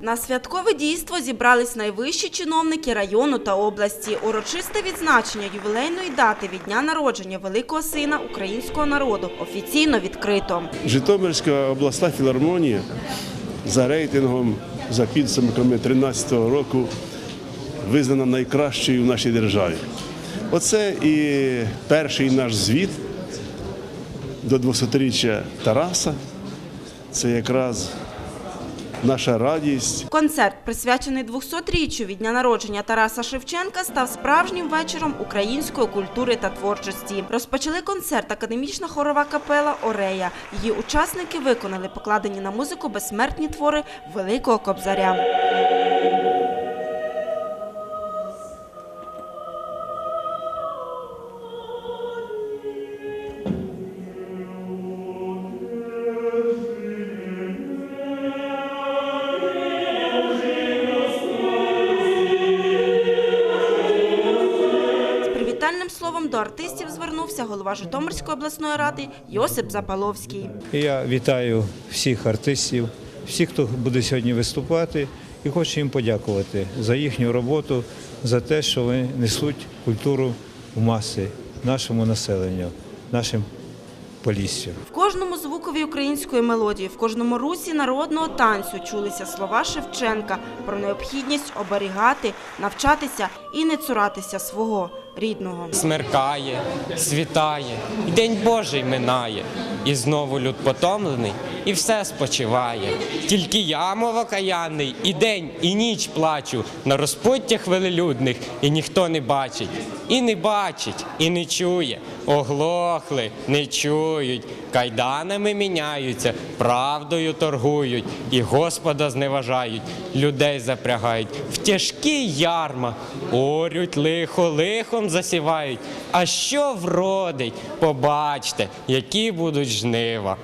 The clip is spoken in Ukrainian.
На святкове дійство зібрались найвищі чиновники району та області. Урочисте відзначення ювілейної дати від дня народження великого сина українського народу офіційно відкрито. Житомирська обласна філармонія за рейтингом, за підсумками 2013 року визнана найкращою в нашій державі. Оце і перший наш звіт до 200-річчя Тараса. Це якраз наша радість. Концерт, присвячений 200-річчю від дня народження Тараса Шевченка, став справжнім вечором української культури та творчості. Розпочали концерт академічна хорова капела Орея. Її учасники виконали покладені на музику безсмертні твори Великого Кобзаря. З привітальним словом до артистів звернувся голова Житомирської обласної ради Йосип Запаловський. Я вітаю всіх артистів, всіх, хто буде сьогодні виступати, і хочу їм подякувати за їхню роботу, за те, що вони несуть культуру в маси нашому населенню, нашим поліссю. В кожному звукові української мелодії, в кожному русі народного танцю чулися слова Шевченка про необхідність оберігати, навчатися і не цуратися свого рідного. Смеркає, світає, і день Божий минає, і знову люд потомлений, і все спочиває. Тільки я, мов окаянний, і день, і ніч плачу на розпуттях велелюдних, і ніхто не бачить, і не бачить, і не чує. Оглохли, не чують, кайданами міняються, правдою торгують, і Господа зневажають, людей запрягають в тяжкі ярма, орють лихо, лихом засівають. А що вродить? Побачте, які будуть жнива.